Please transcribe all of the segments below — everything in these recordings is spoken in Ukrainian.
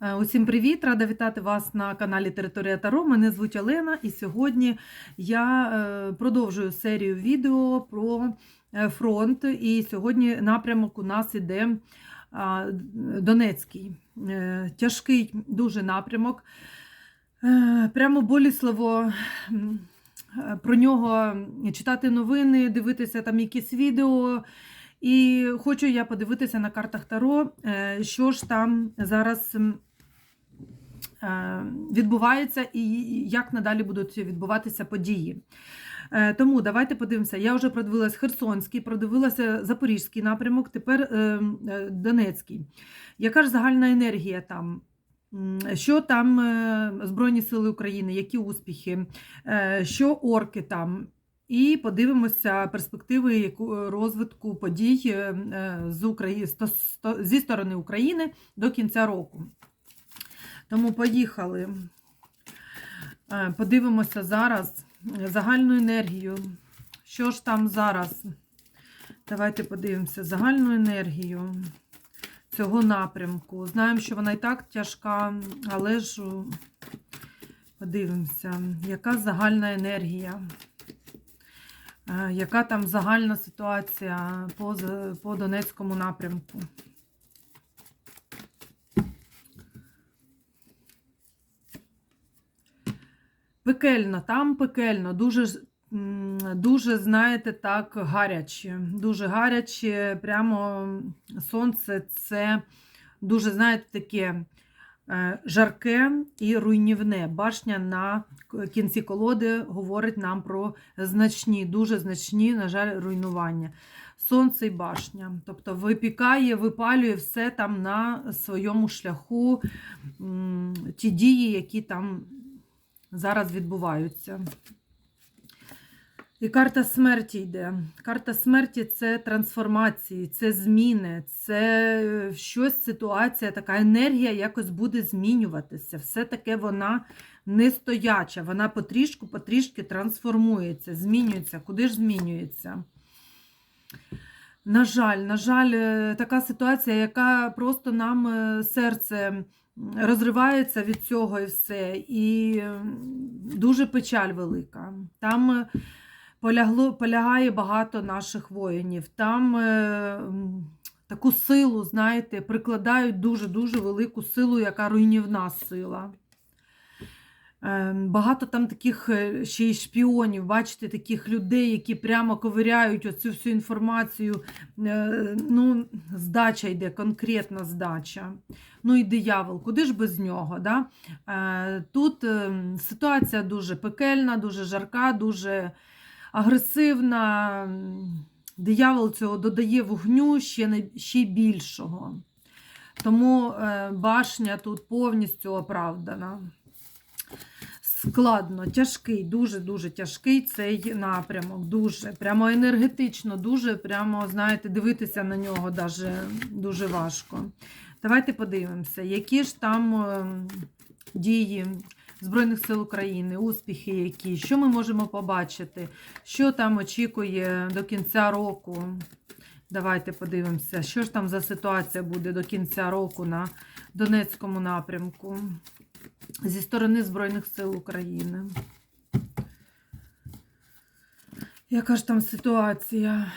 Е, Усім привіт! Рада вітати вас на каналі Територія Таро. Мене звуть Олена, і сьогодні я е, продовжую серію відео про е, фронт. І сьогодні напрямок у нас іде Донецький. Тяжкий дуже напрямок. Прямо болісливо про нього читати новини, дивитися там якісь відео. І хочу я подивитися на картах Таро, що ж там зараз відбувається і як надалі будуть відбуватися події. Е, Тому давайте подивимося. Я вже продивилась Херсонський, продивилася Запорізький напрямок, тепер е, е, Донецький. Яка ж загальна енергія там? Що там е, Збройні Сили України, які успіхи, Е, що орки там? І подивимося перспективи розвитку подій е, е, з Украї... сто- сто- зі сторони України до кінця року. Тому поїхали. Е, Подивимося зараз загальну енергію. Що ж там зараз? Давайте подивимося загальну енергію цього напрямку. Знаємо, що вона і так тяжка, але ж подивимося, яка загальна енергія. Е, Яка там загальна ситуація по, по Донецькому напрямку? Пекельно, там пекельно, дуже, дуже, знаєте, так, гаряче. Дуже гаряче, прямо сонце це дуже, знаєте, таке е, жарке і руйнівне. Башня на кінці колоди говорить нам про значні, дуже значні, на жаль, руйнування. Сонце і башня. Тобто випікає, випалює все там на своєму шляху, ті дії, які там зараз відбуваються. І карта смерті йде. Карта смерті це трансформації, це зміни, це е, щось, ситуація, така енергія якось буде змінюватися. Все таке вона не стояча, вона потрішку, потрішки трансформується, змінюється. Куди ж змінюється? На жаль, на жаль, е, така ситуація, яка просто нам е, серце розривається від цього і все. І дуже печаль велика. Там е, полягло, полягає багато наших воїнів. Там таку силу, знаєте, прикладають дуже-дуже велику силу, яка руйнівна сила. Е, Багато там таких е, ще й шпіонів, бачите, таких людей, які прямо ковиряють оцю всю інформацію. Е, Ну, здача йде, конкретна здача. Ну і диявол, куди ж без нього? Да? Е, Тут е, ситуація дуже пекельна, дуже жарка, дуже агресивна. Диявол цього додає вогню ще, не, ще більшого. Тому башня тут повністю оправдана. Складно, тяжкий, дуже-дуже тяжкий цей напрямок. Дуже прямо енергетично, дуже прямо, знаєте, дивитися на нього даже дуже важко. Давайте подивимося, які ж там е, дії Збройних сил України, успіхи які, що ми можемо побачити, що там очікує до кінця року. Давайте подивимося, що ж там за ситуація буде до кінця року на Донецькому напрямку зі сторони Збройних сил України. Яка ж там ситуація?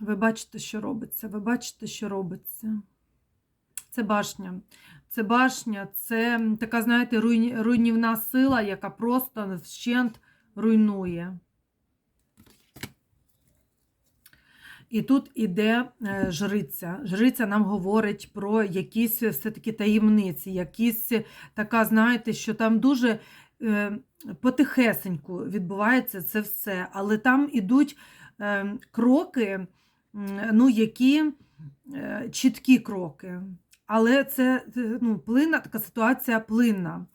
Ви бачите, що робиться? Ви бачите, що робиться? Це башня. Це башня, це така, знаєте, руйнівна сила, яка просто вщент руйнує. І тут іде е, жриця. Жриця нам говорить про якісь все-таки таємниці, якісь така, знаєте, що там дуже е, потихесеньку відбувається це все. Але там ідуть е, кроки, ну, які чіткі кроки. Але це ну, плинна така ситуація плинна.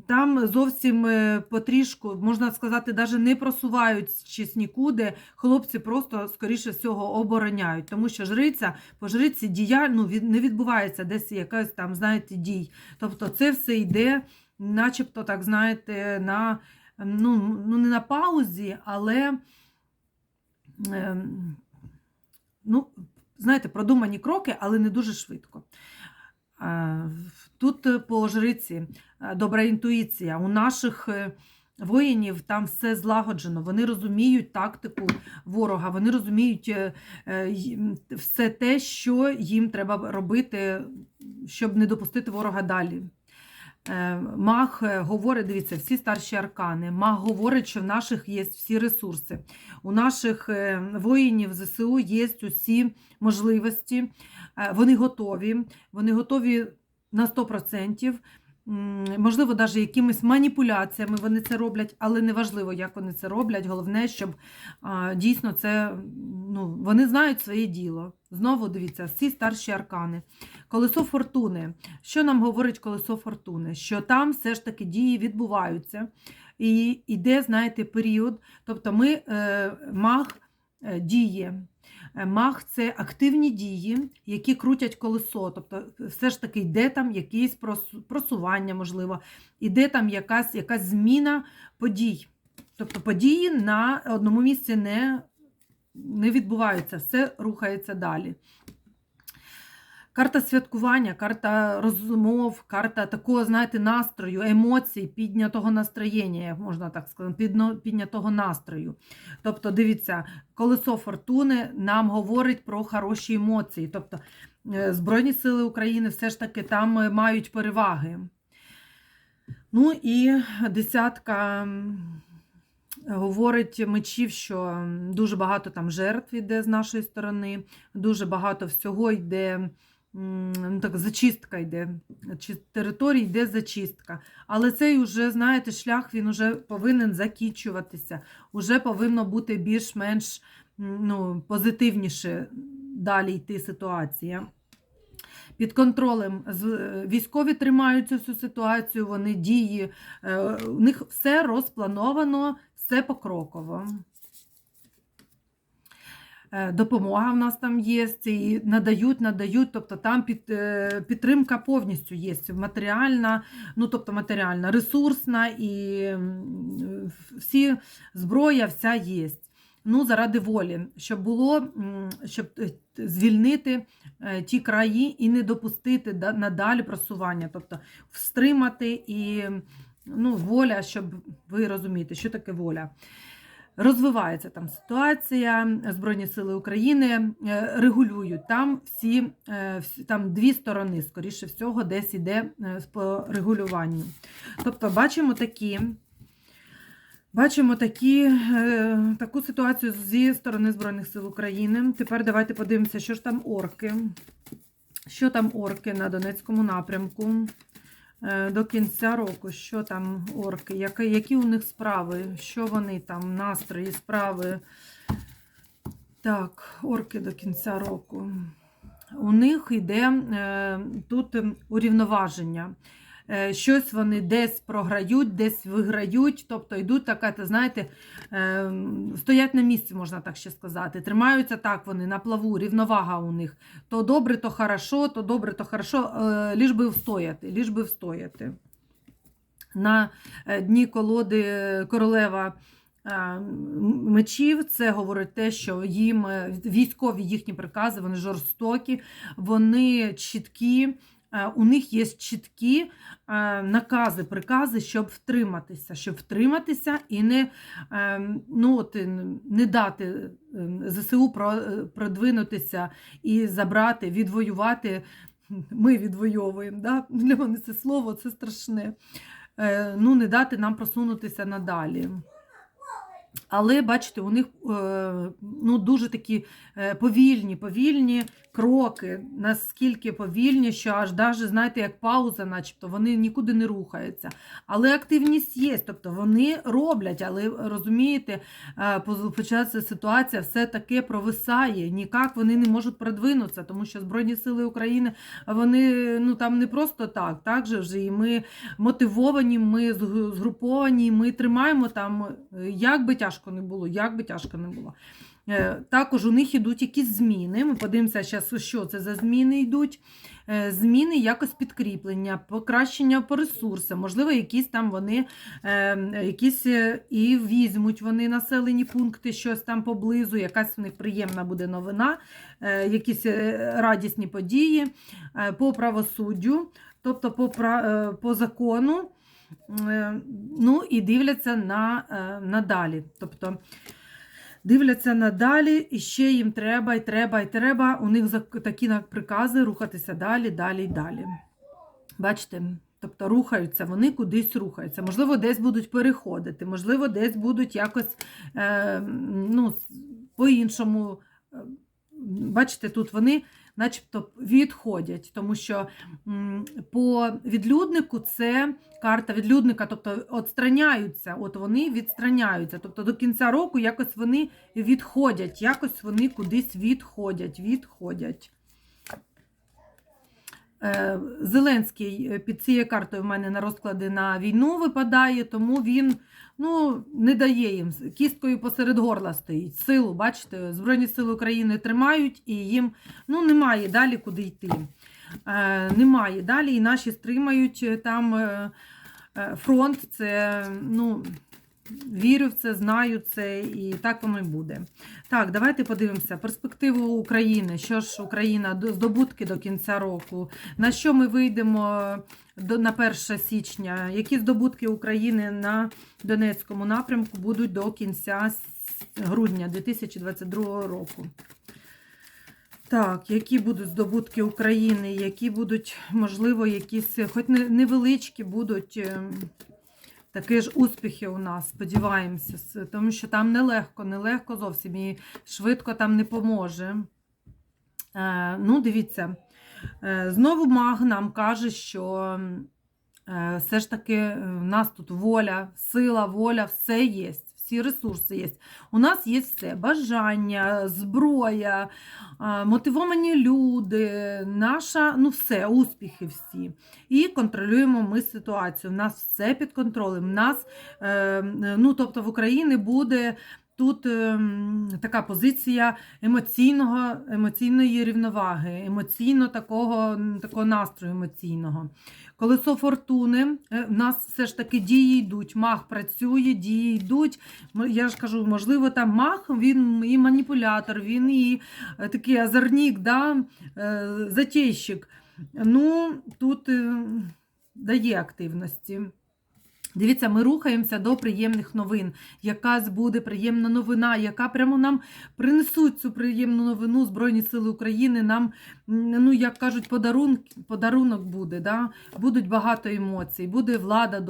Е, Там зовсім е, потрішку, можна сказати, навіть не просуваючись нікуди, хлопці просто, скоріше всього, обороняють. Тому що жриця, по жриці дія ну, не відбувається десь якась там, знаєте, дій. Тобто це все йде, начебто, так, знаєте, на, ну, ну не на паузі, але. ем, ну, знаєте, продумані кроки, але не дуже швидко. Е, Тут е, по жриці е, добра інтуїція. У наших е, воїнів там все злагоджено. Вони розуміють тактику ворога, вони розуміють е, е, все те, що їм треба робити, щоб не допустити ворога далі. Е, е, говорить, дивіться, всі старші аркани. Маг говорить, що в наших є всі ресурси. У наших е, воїнів ЗСУ є усі можливості. Е, Вони готові. Вони готові на 100%. Можливо, навіть якимись маніпуляціями вони це роблять, але неважливо, як вони це роблять. Головне, щоб а, дійсно це ну, вони знають своє діло. Знову дивіться, всі старші аркани. Колесо фортуни. Що нам говорить колесо фортуни? Що там все ж таки дії відбуваються. І йде, знаєте, період. Тобто ми е, маг е, діє. Е, Маг це активні дії, які крутять колесо. Тобто, все ж таки йде там якесь просування, можливо, іде там якась, якась зміна подій. Тобто події на одному місці не, не відбуваються, все рухається далі. Карта святкування, карта розмов, карта такого, знаєте, настрою, емоцій, піднятого настроєння, як можна так сказати, піднятого настрою. Тобто, дивіться, колесо фортуни нам говорить про хороші емоції. Тобто, е, Збройні Сили України все ж таки там е, мають переваги. Ну і десятка говорить мечів, що дуже багато там жертв йде з нашої сторони, дуже багато всього йде. Ну, так, зачистка йде, чи територій йде зачистка. Але цей уже, знаєте, шлях він уже повинен закінчуватися. Уже повинно бути більш-менш ну, позитивніше далі йти ситуація. Під контролем е, військові тримають цю ситуацію, вони дії, е, у них все розплановано, все покроково. Е, Допомога в нас там є, і надають, надають, тобто там під, е, підтримка повністю є, матеріальна, ну тобто матеріальна, ресурсна і всі зброя вся є. Ну, заради волі, щоб було, щоб е, звільнити ті краї і не допустити надалі просування, тобто встримати і ну, воля, щоб ви розумієте, що таке воля. Розвивається там ситуація, Збройні Сили України е, регулюють там всі, е, там дві сторони, скоріше всього, десь іде е, по регулюванню. Тобто бачимо такі. Бачимо такі, таку ситуацію зі сторони Збройних сил України. Тепер давайте подивимося, що ж там орки. Що там орки на Донецькому напрямку до кінця року? Що там орки? Які, у них справи? Що вони там, настрої, справи? Так, орки до кінця року. У них йде е, тут урівноваження. Е, Щось вони десь програють, десь виграють, тобто йдуть така, ти знаєте, е, стоять на місці, можна так ще сказати. Тримаються так вони на плаву, рівновага у них. То добре, то хорошо, то добре, то хорошо, е, ліж би встояти, ліж би встояти. На дні колоди королева мечів це говорить те, що їм військові їхні прикази, вони жорстокі, вони чіткі. Е, У них є чіткі е, накази, прикази, щоб втриматися, щоб втриматися і не, е, ну, от, не дати е, ЗСУ про- продвинутися і забрати, відвоювати. Ми відвоюємо. Да? Для мене це слово це страшне. Ну, не дати нам просунутися надалі. Але бачите, у них е, ну, дуже такі е, повільні, повільні кроки, наскільки повільні, що аж даже, знаєте, як пауза, начебто, вони нікуди не рухаються. Але активність є, тобто вони роблять, але розумієте, е, почалася ситуація все таки провисає. Ніяк вони не можуть продвинутися, тому що Збройні Сили України вони ну там не просто так, так же вже і ми мотивовані, ми згруповані, ми тримаємо там, як би тяжко не було, як би тяжко не було. Е, Також у них йдуть якісь зміни. Ми подивимося, зараз, що це за зміни йдуть. Е, Зміни якось підкріплення, покращення по ресурсам, можливо, якісь там вони е, якісь і візьмуть вони населені пункти, щось там поблизу, якась у них приємна буде новина, якісь радісні події по правосуддю, тобто по, по закону. Е, Ну і дивляться на, е, надалі. Тобто дивляться надалі, і ще їм треба, і треба, і треба. У них такі прикази рухатися далі, далі і далі. Бачите? Тобто рухаються, вони кудись рухаються. Можливо, десь будуть переходити, можливо, десь будуть якось е, ну, по-іншому. Бачите, тут вони начебто відходять, тому що по відлюднику це карта відлюдника, тобто відстраняються, от вони відстраняються. Тобто до кінця року якось вони відходять, якось вони кудись відходять, відходять. Е, Зеленський е, під цією картою в мене на розклади на війну випадає, тому він ну, не дає їм кісткою посеред горла стоїть. Силу, бачите, Збройні Сили України тримають і їм ну, немає далі куди йти. Е, Немає далі, і наші стримають е, там фронт. Це ну, вірю в це, знаю це, і так воно й буде. Так, давайте подивимося. Перспективу України. Що ж Україна здобутки до кінця року? На що ми вийдемо до на 1 січня? Які здобутки України на Донецькому напрямку будуть до кінця грудня 2022 року? Так, які будуть здобутки України, які будуть, можливо, якісь, хоч невеличкі будуть. Такі ж успіхи у нас, сподіваємося, тому що там нелегко, нелегко зовсім і швидко там не поможе. Е, ну, дивіться, е, знову маг нам каже, що е, все ж таки е, в нас тут воля, сила, воля, все є. Всі ресурси є. У нас є все: бажання, зброя, мотивовані люди, наша, ну все, успіхи всі. І контролюємо ми ситуацію. У нас все під контролем. У нас, е, ну, тобто в Україні буде тут е, така позиція емоційного, емоційної рівноваги, емоційно такого, такого настрою емоційного. Колесо фортуни, е, в нас все ж таки дії йдуть, маг працює, дії йдуть. Я ж кажу, можливо, там маг, він і маніпулятор, він і е, такий азарнік, да? е, затейщик. Ну, тут е, дає активності. Дивіться, ми рухаємося до приємних новин. Якась буде приємна новина, яка прямо нам принесуть цю приємну новину Збройні Сили України. Нам, ну як кажуть, подарунок, подарунок буде. Да? Будуть багато емоцій, буде влада е,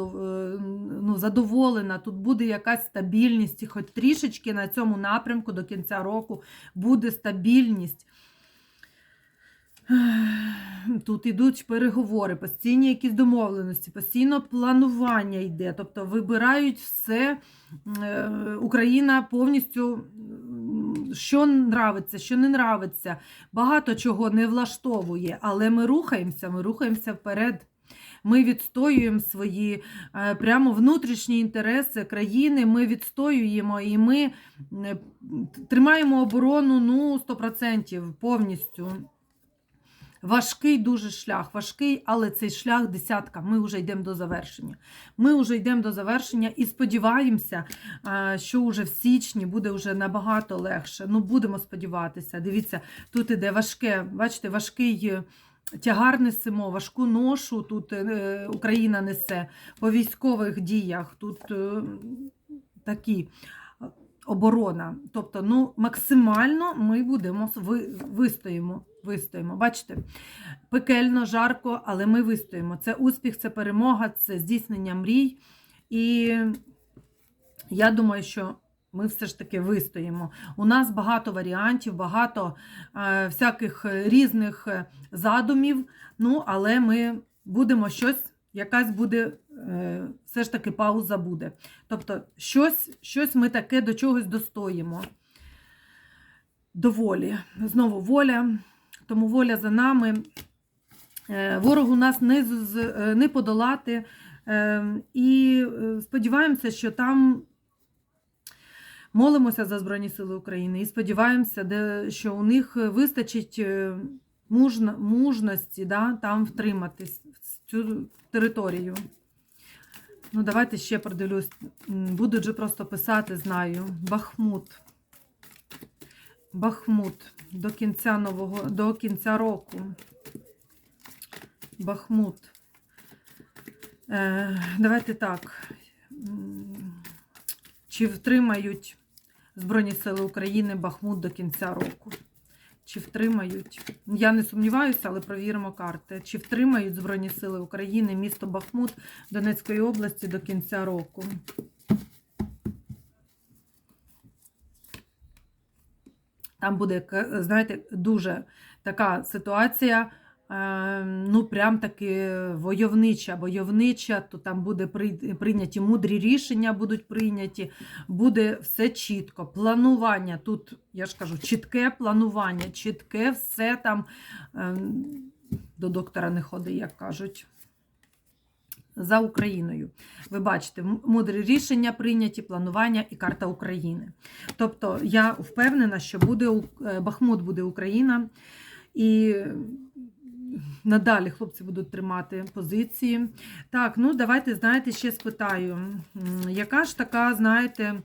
ну, задоволена, тут буде якась стабільність, і хоч трішечки на цьому напрямку до кінця року буде стабільність. Тут йдуть переговори, постійні якісь домовленості, постійно планування йде. Тобто вибирають все. е, Україна повністю, що нравиться, що не нравиться. Багато чого не влаштовує, але ми рухаємося, ми рухаємося вперед. Ми відстоюємо свої е, прямо внутрішні інтереси країни, ми відстоюємо і ми тримаємо оборону ну, 100% повністю. Важкий дуже шлях, важкий, але цей шлях десятка. Ми вже йдемо до завершення. Ми вже йдемо до завершення і сподіваємося, що вже в січні буде вже набагато легше. Ну, будемо сподіватися. Дивіться, тут іде важке, бачите, важкий е, тягар несемо, важку ношу тут е, Україна несе по військових діях. Тут е, такі. Оборона, тобто, ну максимально ми будемо ви, вистоїмо. Вистоїмо. Бачите, пекельно, жарко, але ми вистоїмо. Це успіх, це перемога, це здійснення мрій. І я думаю, що ми все ж таки вистоїмо. У нас багато варіантів, багато е, всяких різних е, задумів. Ну, але ми будемо щось, якась буде, все ж таки пауза буде. Тобто, щось, щось ми таке до чогось достоїмо. До волі. Знову воля. Тому воля за нами. Е, Ворогу нас не, е, не подолати. Е, І е, сподіваємося, що там Молимося за Збройні Сили України і сподіваємося, що у них вистачить е, мужності да, там втриматись цю територію. Ну, давайте ще продивлюсь. М, Буду вже просто писати, знаю. Бахмут. Бахмут до кінця нового, до кінця року. Бахмут. Е, давайте так. Чи втримають Збройні Сили України Бахмут до кінця року? Чи втримають? Я не сумніваюся, але провіримо карти. Чи втримають Збройні Сили України місто Бахмут Донецької області до кінця року? Там буде, знаєте, дуже така ситуація, ну, прям таки войовнича, войовнича, то там буде прийняті мудрі рішення, будуть прийняті, буде все чітко. Планування тут, я ж кажу, чітке планування, чітке все там е, до доктора не ходи, як кажуть. За Україною. Ви бачите, мудрі рішення прийняті, планування і карта України. Тобто я впевнена, що буде е, Бахмут буде Україна, і надалі хлопці будуть тримати позиції. Так, ну давайте, знаєте, ще спитаю, яка ж така, знаєте,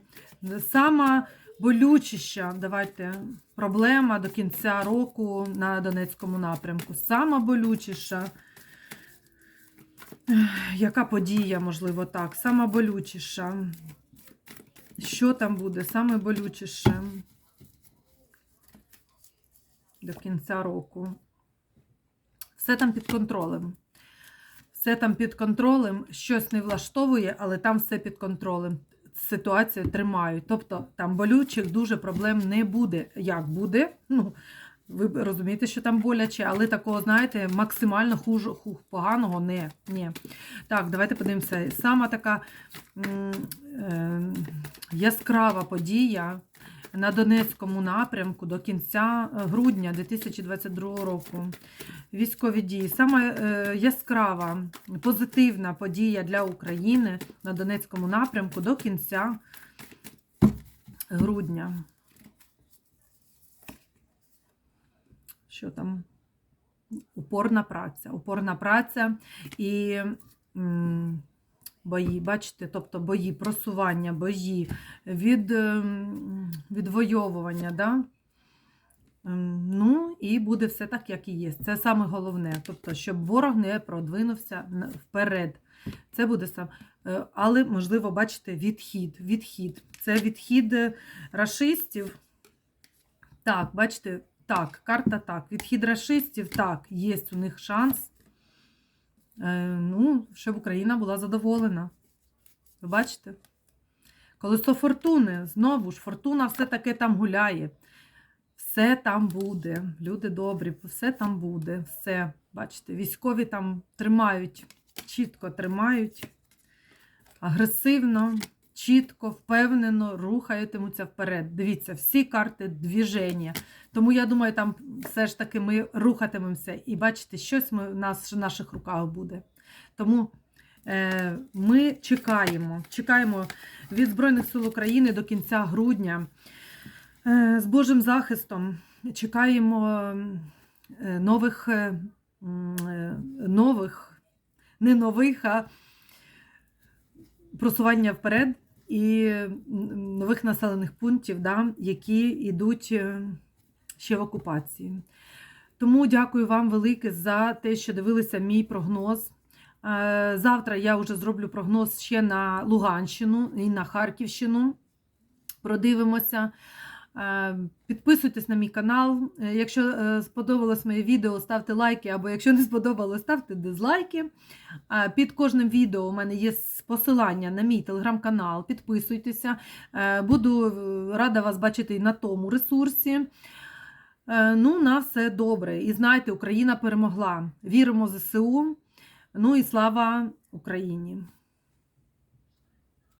сама болючіша, давайте, проблема до кінця року на Донецькому напрямку. Сама болючіша. Яка подія, можливо, так? Сама болючіша. Що там буде? Саме болючіше до кінця року. Все там під контролем. Все там під контролем, щось не влаштовує, але там все під контролем. Ситуацію тримають. Тобто там болючих дуже проблем не буде. Як буде? Ну, ви розумієте, що там боляче, але такого, знаєте, максимально хуже, ху, поганого не. Ні. Так, давайте подивимося. Сама така м, е, яскрава подія на Донецькому напрямку до кінця е, грудня 2022 року. Військові дії. Сама е, яскрава, позитивна подія для України на Донецькому напрямку до кінця грудня. Що там? Упорна праця. Упорна праця і бої, бачите, тобто бої, просування, бої, від, ем, відвоювання. Да? Ем, Ну, і буде все так, як і є. Це саме головне. Тобто, щоб ворог не продвинувся вперед. Це буде сам. е, Але, можливо, бачите, відхід. Відхід. Це відхід е, рашистів. Так, бачите, так, карта так. Відхід рашистів, так, є у них шанс. Е, ну, щоб Україна була задоволена. Ви бачите? Колесо фортуни, знову ж, фортуна все-таки там гуляє. Все там буде. Люди добрі, все там буде. Все, бачите, військові там тримають, чітко тримають, агресивно, чітко, впевнено рухатимуться вперед. Дивіться, всі карти двіження. Тому я думаю, там все ж таки ми рухатимемося і бачите, щось ми, в нас в наших руках буде. Тому е, ми чекаємо, чекаємо від Збройних сил України до кінця грудня. Е, З Божим захистом чекаємо е, нових, е, е, нових, не нових, а просування вперед і нових населених пунктів, да, які йдуть е, ще в окупації. Тому дякую вам велике за те, що дивилися мій прогноз. Е, Завтра я вже зроблю прогноз ще на Луганщину і на Харківщину. Продивимося. Е, Підписуйтесь на мій канал. Е, Якщо е, сподобалось моє відео, ставте лайки, або якщо не сподобалось, ставте дизлайки. Під кожним відео у мене є посилання на мій телеграм-канал. Підписуйтеся. Буду рада вас бачити і на тому ресурсі. Ну, на все добре. І знайте, Україна перемогла. Віримо в ЗСУ. Ну і слава Україні!